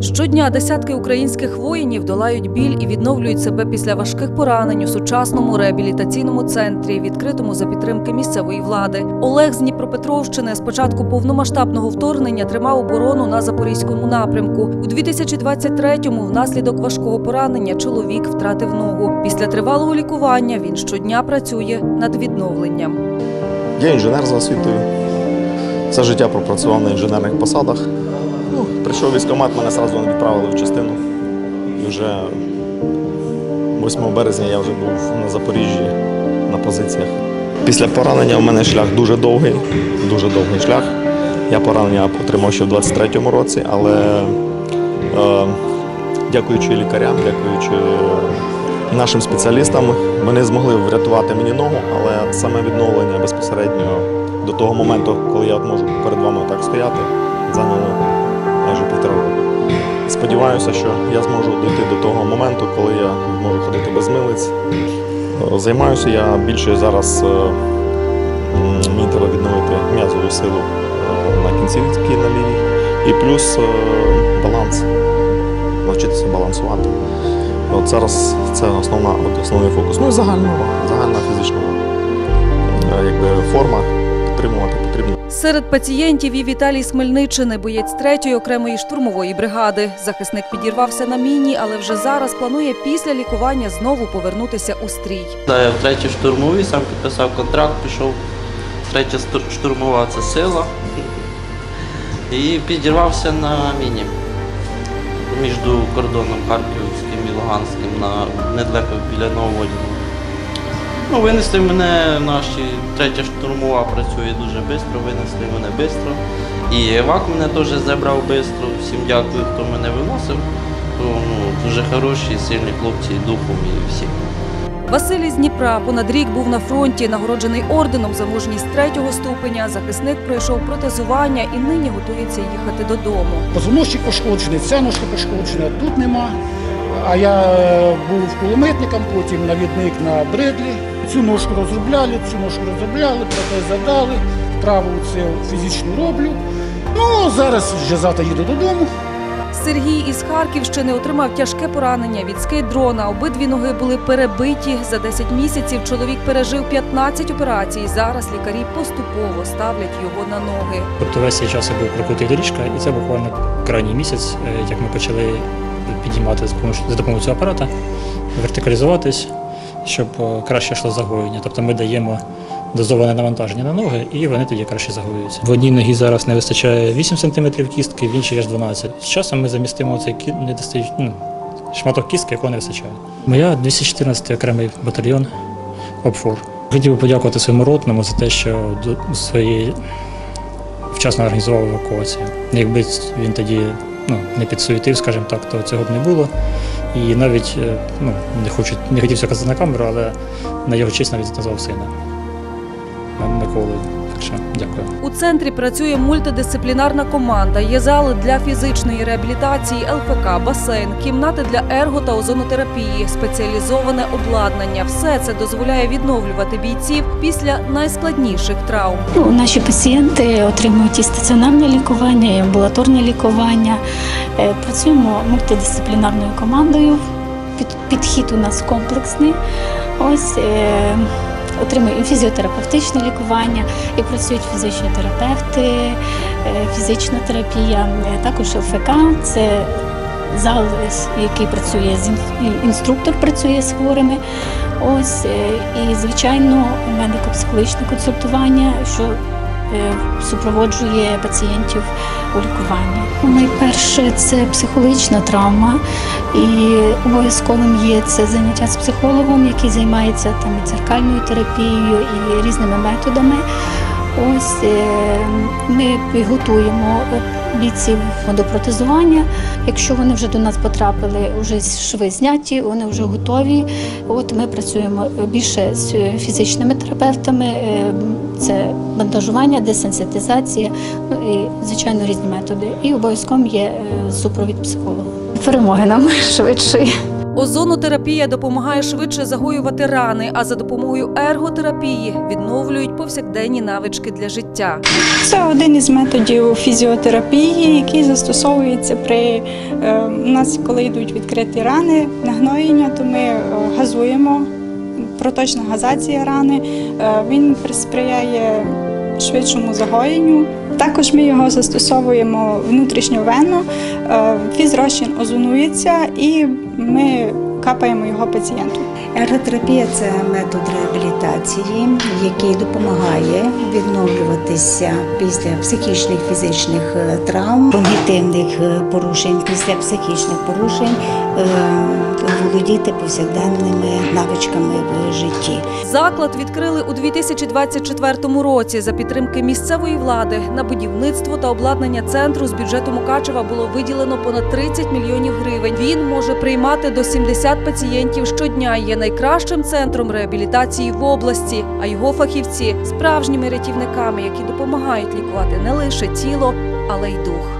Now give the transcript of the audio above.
Щодня десятки українських воїнів долають біль і відновлюють себе після важких поранень у сучасному реабілітаційному центрі, відкритому за підтримки місцевої влади. Олег з Дніпропетровщини з початку повномасштабного вторгнення тримав оборону на запорізькому напрямку. У 2023-му внаслідок важкого поранення чоловік втратив ногу. Після тривалого лікування він щодня працює над відновленням. Я інженер за освітою. Все життя пропрацював на інженерних посадах. Ну, прийшов військкомат, мене одразу відправили в частину. І вже 8 березня я вже був на Запоріжжі на позиціях. Після поранення у мене шлях дуже довгий, дуже довгий шлях. Я поранення отримав ще в 23-му році, але е, дякуючи лікарям, дякуючи нашим спеціалістам, вони змогли врятувати мені ногу, але саме відновлення безпосередньо до того моменту, коли я можу перед вами так стояти, зайняло. Сподіваюся, що я зможу дійти до того моменту, коли я можу ходити без милиць. Е, Займаюся я більше зараз. е, Мені треба відновити м'язову силу е, на кінцівці на лінії. І плюс баланс, навчитися балансувати. От зараз це основна, основний фокус. Ну і загальна, загальна фізична якби, форма підтримувати потрібно. Серед пацієнтів і Віталій з Хмельниччини, боєць третьої окремої штурмової бригади. Захисник підірвався на міні, але вже зараз планує після лікування знову повернутися у стрій. Я в третій штурмовій сам підписав контракт, пішов. Третя штурмова це сила. І підірвався на міні між кордоном Харківським і Луганським на недалеко біля Нововодіна. Ну, винесли мене, наші третя штурмова працює дуже швидко, винесли мене швидко. І евак мене теж забрав швидко. Всім дякую, хто мене виносив. То, ну, дуже хороші, сильні хлопці і духом і всі. Василь із Дніпра понад рік був на фронті, нагороджений орденом за мужність третього ступеня. Захисник пройшов протезування і нині готується їхати додому. Позвоночник пошкоджений, ця ножка пошкоджена, тут нема. А я е, був кулеметником, потім навідник на Бредлі. Цю ножку розробляли, цю ножку розробляли, протез задали, праву це фізично роблю. Ну, зараз вже завтра їду додому. Сергій із Харківщини отримав тяжке поранення від скид дрона. Обидві ноги були перебиті. За 10 місяців чоловік пережив 15 операцій. Зараз лікарі поступово ставлять його на ноги. Тобто весь цей час я був прокутий доріжка, і це буквально крайній місяць, е, як ми почали підіймати за допомогою цього апарата, вертикалізуватись, щоб е, краще йшло загоєння. Тобто ми даємо дозоване навантаження на ноги, і вони тоді краще загоюються. В одній ногі зараз не вистачає 8 см кістки, в іншій аж 12 З часом ми замістимо цей кі- недостач... ну, шматок кістки, якого не вистачає. Моя 214 окремий батальйон ОПФОР. Хотів би подякувати своєму ротному за те, що до своєї вчасно організував евакуацію. Якби він тоді ну, не підсуетив, скажімо так, то цього б не було. І навіть е, ну, не хочу не хотів цього казати на камеру, але на його честь навіть назвав сина. Е, Миколу. Дякую. У центрі працює мультидисциплінарна команда. Є зали для фізичної реабілітації, ЛФК, басейн, кімнати для ерго та озонотерапії, спеціалізоване обладнання. Все це дозволяє відновлювати бійців після найскладніших травм. Ну, наші пацієнти отримують і стаціонарне лікування, і амбулаторне лікування. Е, Працюємо мультидисциплінарною командою. Під- Підхід у нас комплексний. Ось е, отримує і фізіотерапевтичне лікування, і працюють фізичні терапевти, е, фізична терапія, е, також ОФК Це зал, який працює з ін- інструктор працює з хворими. Ось е, і звичайно медико-психологічне консультування, що супроводжує пацієнтів у лікуванні. Найперше це психологічна травма, і обов'язковим є це заняття з психологом, який займається там і церкальною терапією і різними методами. Ось е, ми готуємо бійців до протезування. Якщо вони вже до нас потрапили, вже шви зняті, вони вже готові. От ми працюємо більше з фізичними терапевтами. е, Це бандажування, десенситизація, ну і звичайно різні методи. І обов'язково є е, супровід психолога. Перемоги нам швидшої. Озонотерапія допомагає швидше загоювати рани, а за допомогою ерготерапії відновлюють повсякденні навички для життя. Це один із методів фізіотерапії, який застосовується при е, нас, коли йдуть відкриті рани, нагноєння, то ми е, газуємо. Проточна газація рани. Е, Він сприяє швидшому загоєнню. Також ми його застосовуємо внутрішньовенно. Е, Фізрозчин озонується і ми капаємо його пацієнту. Ерготерапія це метод реабілітації, який допомагає відновлюватися після психічних фізичних е, травм, когнітивних е, порушень, після психічних порушень, е, володіти повсякденними навичками в житті. Заклад відкрили у 2024 році за підтримки місцевої влади. На будівництво та обладнання центру з бюджету Мукачева було виділено понад 30 мільйонів гривень. Він може приймати до 70 пацієнтів щодня. Є найкращим центром реабілітації в області. А його фахівці справжніми рятівниками, які допомагають лікувати не лише тіло, але й дух.